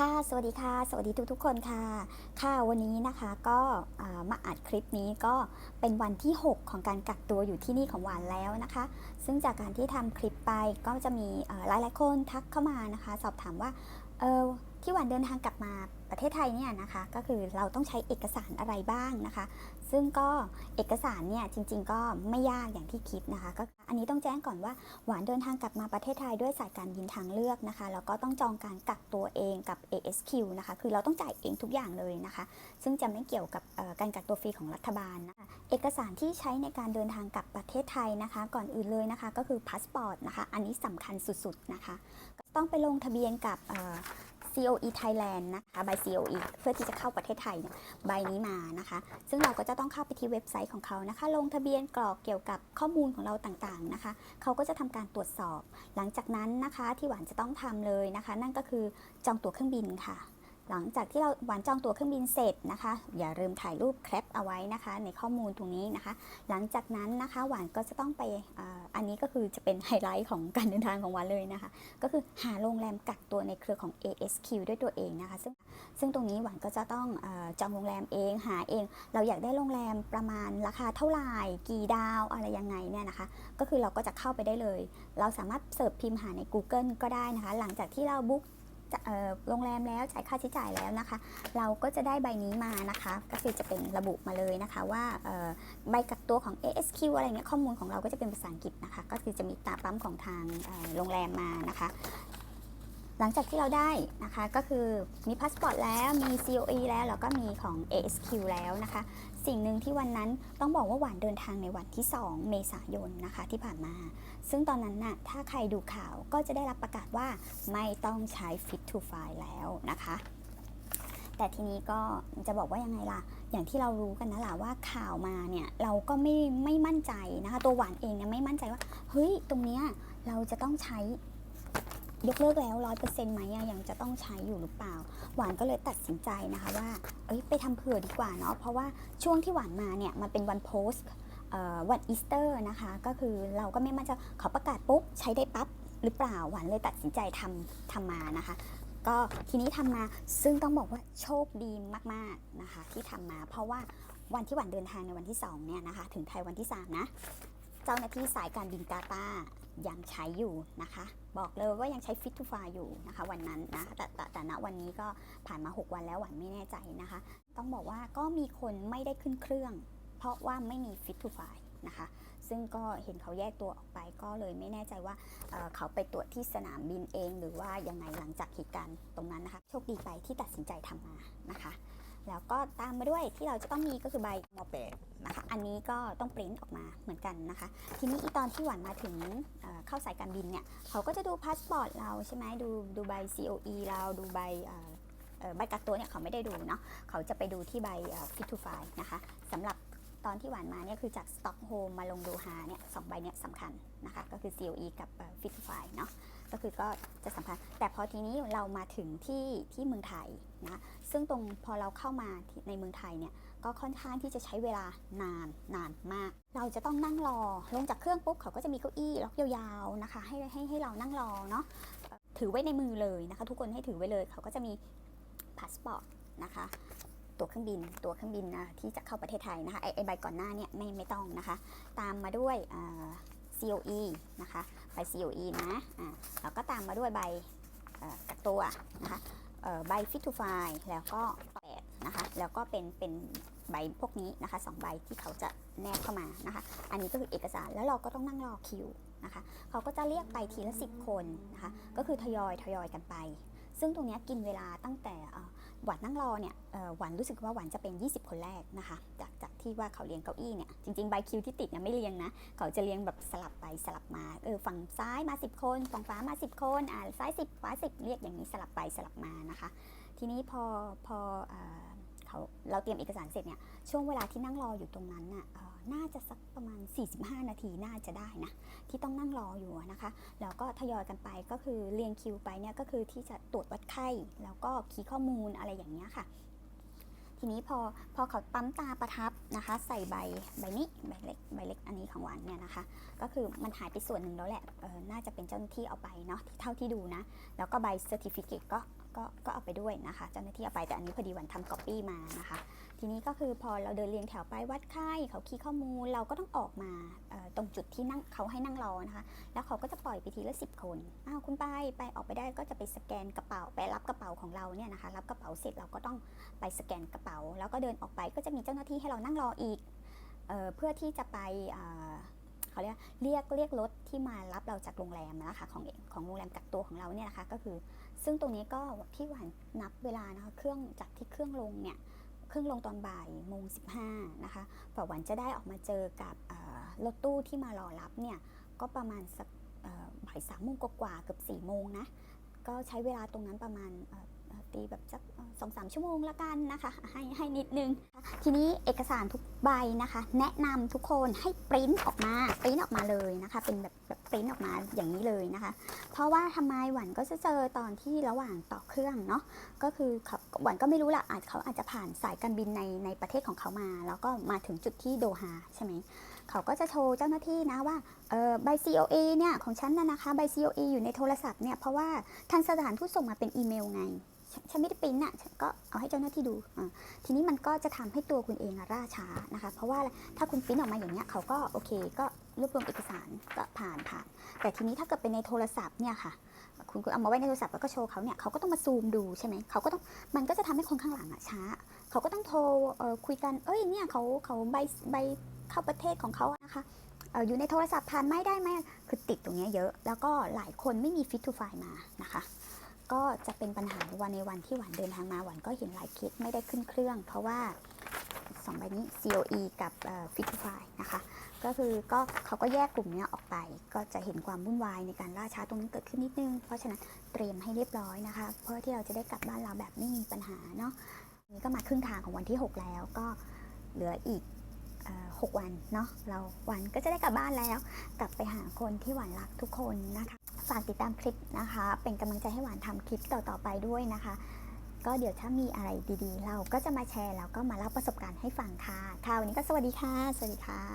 ค่ะ สวัสดีค่ะ สวัสดีทุกๆคนค่ะ ค่ะ วันนี้นะคะก็มาอัดคลิปนี้ก็เป็นวันที่ 6 ของการกักตัวอยู่ที่นี่ของหวานแล้วนะคะ ซึ่งจากการที่ทำคลิปไปก็จะมีหลายหลายๆคนทักเข้ามานะคะ สอบถามว่า ออที่หวานเดินทางกลับมาประเทศไทยเนี่ยนะคะ ก็คือเราต้องใช้เอกสารอะไรบ้างนะคะ ซึ่งก็เอกสารเนี่ยจริง ๆ ก็ไม่ยากอย่างที่คิดนะคะ ก็อันนี้ต้องแจ้งก่อนว่าหวานเดินทางกลับมาประเทศไทยด้วยสายการบินทางเลือกนะคะแล้วก็ต้องจองการกักตัวเองกับ ASQ นะคะ คือเราต้องจ่ายเองทุกอย่างเลยนะคะ ซึ่งจะไม่เกี่ยวกับการกักตัวฟรีของรัฐบาลนะะเอกสารที่ใช้ในการเดินทางกลับประเทศไทยนะคะ ก่อนอื่นเลยนะคะ ก็คือพาสปอร์ตนะคะ อันนี้สำคัญสุดๆนะคะ ต้องไปลงทะเบียนกับ COE Thailand นะคะใบ COE เพื่อที่จะเข้าประเทศไทยเนี่ยใบนี้มานะคะ ซึ่งเราก็จะต้องเข้าไปที่เว็บไซต์ของเขานะคะ ลงทะเบียนกรอกเกี่ยวกับข้อมูลของเราต่างๆนะคะ เขาก็จะทำการตรวจสอบ หลังจากนั้นนะคะที่หวานจะต้องทำเลยนะคะ นั่นก็คือจองตั๋วเครื่องบินค่ะ หลังจากที่เราหวานจองตั๋วเครื่องบินเสร็จนะคะ อย่าลืมถ่ายรูปแคปเอาไว้นะคะ ในข้อมูลตรงนี้นะคะ หลังจากนั้นนะคะหวานก็จะต้องไปอ,อันนี้ก็คือจะเป็นไฮไลท์ของการเดินทางของหวานเลยนะคะ ก็คือหาโรงแรมกักตัวในเครือของ ASQ ด้วยตัวเองนะคะ ซึ่งซึ่งตรงนี้หวานก็จะต้องอจองโรงแรมเองหาเอง เราอยากได้โรงแรมประมาณราคาเท่าไหร่กี่ดาวอะไรยังไงเนี่ยนะคะ ก็คือเราก็จะเข้าไปได้เลย เราสามารถเสิร์ชพิมพ์หาใน Google ก็ได้นะคะ หลังจากที่เราบุ๊ก โรงแรมแล้วจ่ายค่าใช้จ่ายแล้วนะคะ เราก็จะได้ใบนี้มานะคะ ก็คือจะเป็นระบุมาเลยนะคะ ว่าใบกักตัวของ ASQ อะไรเงี้ยข้อมูลของเราก็จะเป็นภาษาอังกฤษนะคะ ก็คือจะมีตาปั๊มของทางโรงแรมมานะคะ หลังจากที่เราได้นะคะก็คือมีพาสปอร์ตแล้วมี COE แล้วแล้วก็มีของ ASQ แล้วนะคะ สิ่งหนึ่งที่วันนั้นต้องบอกว่าหวานเดินทางในวันที่ 2 เมษายนนะคะที่ผ่านมา ซึ่งตอนนั้นน่ะถ้าใครดูข่าวก็จะได้รับประกาศว่าไม่ต้องใช้ Fit to Fly แล้วนะคะ แต่ทีนี้ก็จะบอกว่ายังไงล่ะ อย่างที่เรารู้กันนะล่ะว่าข่าวมาเนี่ยเราก็ไม่ไม่มั่นใจนะคะ ตัวหวานเองเนี่ยไม่มั่นใจว่าเฮ้ยตรงเนี้ยเราจะต้องใช้ ยกเลิกแล้วร้อยเปอร์เซ็นต์ไหมยังจะต้องใช้อยู่หรือเปล่า หวานก็เลยตัดสินใจนะคะว่าเอ้ยไปทำเผื่อดีกว่าเนาะเพราะว่าช่วงที่หวานมาเนี่ยมันเป็นวันโพสต์วันอีสเตอร์นะคะ ก็คือเราก็ไม่มั่นใจเขาประกาศปุ๊บใช้ได้ปั๊บหรือเปล่าหวานเลยตัดสินใจทำทำมานะคะ ก็ทีนี้ทำมาซึ่งต้องบอกว่าโชคดีมากๆนะคะ ที่ทำมา เพราะว่าวันที่หวานเดินทางในวันที่2เนี่ยนะคะ ถึงไทยวันที่ 3 นะ เจ้าหน้าที่สายการบินกาตาร์ยังใช้อยู่นะคะ บอกเลยว่ายังใช้ Fit to Fly อยู่นะคะ วันนั้นนะแต่แต่แต่ณวันนี้ก็ผ่านมา 6 วันแล้วหวานไม่แน่ใจนะคะ ต้องบอกว่าก็มีคนไม่ได้ขึ้นเครื่อง เพราะว่าไม่มี Fit to Fly นะคะ ซึ่งก็เห็นเขาแยกตัวออกไปก็เลยไม่แน่ใจว่าเเขาไปตรวจที่สนามบินเอง หรือว่ายังไงหลังจากเหตุการณ์ตรงนั้นนะคะ โชคดีไปที่ตัดสินใจทำมานะคะ แล้วก็ตามมาด้วยที่เราจะต้องมีก็คือใบมอแปดนะคะ อันนี้ก็ต้องปริ้นออกมาเหมือนกันนะคะ ทีนี้อีตอนที่หวานมาถึงเเข้าสายการบินเนี่ยเขาก็จะดูพาสปอร์ตเราใช่ไหมดูดูใบ COE เราดูใบใบกักตัวเนี่ยเขาไม่ได้ดูเนาะเขาจะไปดูที่ใบเอ่อ Fit to Fly นะคะสำหรับตอนที่หวานมาเนี่ยคือจากสต็อกโฮมมาลงดูฮาเนี่ยสองใบเนี่ยสำคัญนะคะ ก็คือ COE กับเอ่อ Fit to Fly เนาะ ก็คือก็จะสำคัญ แต่พอทีนี้เรามาถึงที่ที่เมืองไทยนะซึ่งตรงพอเราเข้ามาในเมืองไทยเนี่ยก็ค่อนข้างที่จะใช้เวลานานนานมาก เราจะต้องนั่งรอลงจากเครื่องปุ๊บเขาก็จะมีเก้าอี้ล็อกยาวๆนะคะ ให้ให้ให้เรานั่งรอเนาะถือไว้ในมือเลยนะคะ ทุกคนให้ถือไว้เลย เขาก็จะมีพาสปอร์ตนะคะตั๋วเครื่องบิน ตั๋วเครื่องบินนะที่จะเข้าประเทศไทยนะคะไอไอใบก่อนหน้าเนี่ยไม่ไม่ต้องนะคะ ตามมาด้วยอ COE นะคะ ใบ COE นะอ่าแล้วก็ตามมาด้วยใบกักตัวนะคะใบ Fit to Fly แล้วก็แปดนะคะ แล้วก็เป็นเป็นใบพวกนี้นะคะสองใบที่เขาจะแนบเข้ามานะคะ อันนี้ก็คือเอกสารแล้วเราก็ต้องนั่งรอคิวนะคะ เขาก็จะเรียกไปทีละสิบคนนะคะ ก็คือทยอยทยอยกันไป ซึ่งตรงนี้กินเวลาตั้งแต่หวานนั่งรอเนี่ยหวานรู้สึกว่าหวานจะเป็น 20 คนแรกนะคะ จากจากที่ว่าเขาเรียงเก้าอี้เนี่ยจริงๆใบคิวที่ติดเนี่ยไม่เรียงนะ เขาจะเรียงแบบสลับไปสลับมาเออฝั่งซ้ายมา 10 คนฝั่งขวามา 10 คนอ่าซ้าย 10ขวา10 เรียกอย่างนี้สลับไปสลับมานะคะ ทีนี้พอพออ่าเขาเราเตรียมเอกสารเสร็จเนี่ยช่วงเวลาที่นั่งรออยู่ตรงนั้นน่ะ 45 นาทีน่าจะได้นะ ที่ต้องนั่งรออยู่นะคะ แล้วก็ทยอยกันไปก็คือเรียงคิวไปเนี่ยก็คือที่จะตรวจวัดไข้ แล้วก็คีย์ข้อมูลอะไรอย่างเงี้ยค่ะทีนี้พอพอเขาปั๊มตาประทับนะคะ ใส่ใบใบนี้ใบเล็กใบเล็กอันนี้ของหวานเนี่ยนะคะ ก็คือมันหายไปส่วนหนึ่งแล้วแหละน่าจะเป็นเจ้าหน้าที่เอาไปเนาะเท่าที่ดูนะ แล้วก็ใบเซอร์ติฟิเคตก็ ก็ก็เอาไปด้วยนะคะเจ้าหน้าที่เอาไปแต่อันนี้พอดีวันทำก๊อปปี้มานะคะ ทีนี้ก็คือพอเราเดินเรียงแถวไปวัดไข้เขาคีย์ข้อมูลเราก็ต้องออกมาตรงจุดที่นั่งเขาให้นั่งรอนะคะ แล้วเขาก็จะปล่อยไปทีละสิบคนอ้าวคุณไปไปออกไปได้ก็จะไปสแกนกระเป๋าไปรับกระเป๋าของเราเนี่ยนะคะ รับกระเป๋าเสร็จเราก็ต้องไปสแกนกระเป๋า แล้วก็เดินออกไปก็จะมีเจ้าหน้าที่ให้เรานั่งรออีกเออเพื่อที่จะไปเเขาเรียกเรียกเรียกรถที่มารับเราจากโรงแรมนะคะของของโรงแรมกักตัวของเราเนี่ยนะคะก็คือ ซึ่งตรงนี้ก็ที่หวานนับเวลานะคะเครื่องจากที่เครื่องลงเนี่ยเครื่องลงตอนบ่ายโมงสินะคะฝ่าหวันจะได้ออกมาเจอกับรถตู้ที่มารอรับเนี่ยก็ประมาณสักบ่ายสามโมงกว่าเกือบสี่โมงนะก็ใช้เวลาตรงนั้นประมาณ ตีแบบสักสองสามชั่วโมงละกันนะคะ ให้ให้นิดนึง ทีนี้เอกสารทุกใบนะคะ แนะนำทุกคนให้ปริ้นออกมาปริ้นออกมาเลยนะคะ เป็นแบบแบบปริ้นออกมาอย่างนี้เลยนะคะ เพราะว่าทำไมหวันก็จะเจอตอนที่ระหว่างต่อเครื่องเนาะก็คือเขาหวันก็ไม่รู้ละอาจเขาอาจจะผ่านสายการบินในในประเทศของเขามา แล้วก็มาถึงจุดที่โดฮาใช่ไหมเขาก็จะโชว์เจ้าหน้าที่นะว่าเออใบ COA เนี่ยของฉันน่ะนะคะใบ COA อยู่ในโทรศัพท์เนี่ยเพราะว่าทางสถานทูตส่งมาเป็นอีเมลไง ฉันไม่ได้ปริ้นอะฉันก็เอาให้เจ้าหน้าที่ดูทีนี้มันก็จะทำให้ตัวคุณเองอะล่าช้านะคะ เพราะว่าถ้าคุณปริ้นออกมาอย่างเนี้ยเขาก็โอเค ก็รวบรวมเอกสารก็ผ่านผ่าน แต่ทีนี้ถ้าเกิดเป็นในโทรศัพท์เนี่ยค่ะคุณคุณเอามาไว้ในโทรศัพท์แล้วก็โชว์เขาเนี่ยเขาก็ต้องมาซูมดูใช่ไหมเขาก็ต้องมันก็จะทำให้คนข้างหลังอะช้า เขาก็ต้องโทรคุยกันเอ้ยเนี่ยเขาเขาใบใบเข้าประเทศของเขานะคะอยู่ในโทรศัพท์ผ่านไม่ได้ไหมคือติดตรงนี้เยอะ แล้วก็หลายคนไม่มีฟิตทูไฟมานะคะ ก็จะเป็นปัญหาวันในวันที่หวานเดินทางมาหวานก็เห็นหลายเคสไม่ได้ขึ้นเครื่อง เพราะว่าสองใบนี้ COE กับฟิตทูไฟนะคะ ก็คือก็เขาก็แยกกลุ่มนี้ออกไป ก็จะเห็นความวุ่นวายในการล่าช้าตรงนั้นเกิดขึ้นนิดนึง เพราะฉะนั้นเตรียมให้เรียบร้อยนะคะ เพื่อที่เราจะได้กลับบ้านเราแบบไม่มีปัญหาเนาะนี่ก็มาครึ่งทางของวันที่ 6 แล้วก็เหลืออีกหกวันเนาะเราวันก็จะได้กลับบ้านแล้ว กลับไปหาคนที่หวานรักทุกคนนะคะ ฝากติดตามคลิปนะคะ เป็นกำลังใจให้หวานทำคลิปต่อๆไปด้วยนะคะ ก็เดี๋ยวถ้ามีอะไรดีๆ เราก็จะมาแชร์แล้วก็มาเล่าประสบการณ์ให้ฟังค่ะค่ะวันนี้ก็สวัสดีค่ะ สวัสดีค่ะ